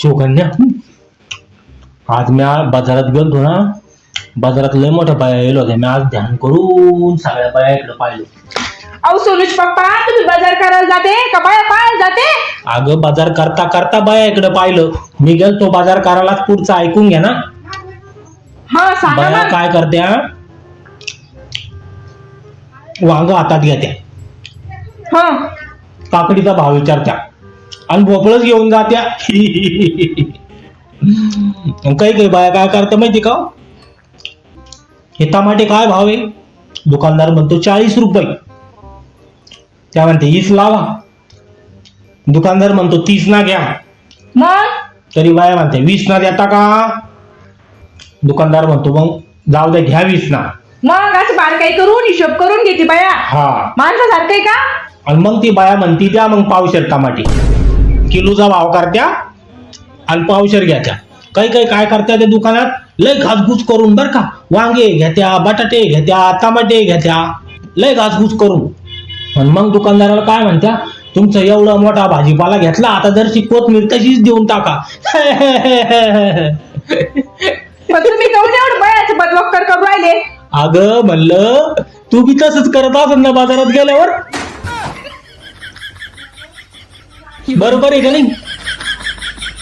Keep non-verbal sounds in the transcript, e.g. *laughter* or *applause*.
शिवकन्या. आज मी आज बाजारात गेलतो ना बाजारात लय मोठ्या बाया गेलो होत्या मी आज ध्यान करून सगळ्या बाया इकडे पाहिलं. अहो सोनुष पप्पा तुम्ही बाजार करायला जाते का? बाया पाहायला जाते? अगं बाजार करता करता बाया इकडे पाहिलं. मी गेलतो बाजार करायला पुढचं ऐकून घ्या ना. हा सांगा बाया काय करत्या? वांग हातात घेत्या. हा. काकडीचा भाव विचारत्या. आणि भोपळच घेऊन जात्या. काही काही बाया काय करता माहिती का? हे टमाटे काय भाव आहे? दुकानदार म्हणतो चाळीस रुपये. त्या म्हणते हीच लावा. दुकानदार म्हणतो तीस ना घ्या. मग? तरी बाया म्हणते वीस ना देता का? दुकानदार म्हणतो मग जाऊ द्या घ्या वीस ना. मग असं बारकाई करून हिशोब करून घेते बाया. हा. माणसासारखं आहे का? आणि मग ती बाया म्हणती द्या मग पावशेर टमाटे. किलोचा भाव करत्या आणि पावशेर घ्यात्या काही काही काय करत्या त्या दुकानात? लय घासघूस करून बर का. वांगे घेत्या बटाटे घेत्या टमाटे घेत्या. लय घासघूस करून. आणि मग दुकानदाराला काय म्हणत्या? तुमचं एवढा मोठा भाजीपाला घेतला आता जर कोथमीर तशीच देऊन टाका. *laughs* पण तुम्ही काऊन एवढं बायाचं बदलोकर करून राहिले. अगं म्हणलं तू बी तसंच करत असेल ना बाजारात गेल्यावर. बरोबर आहे का नाही?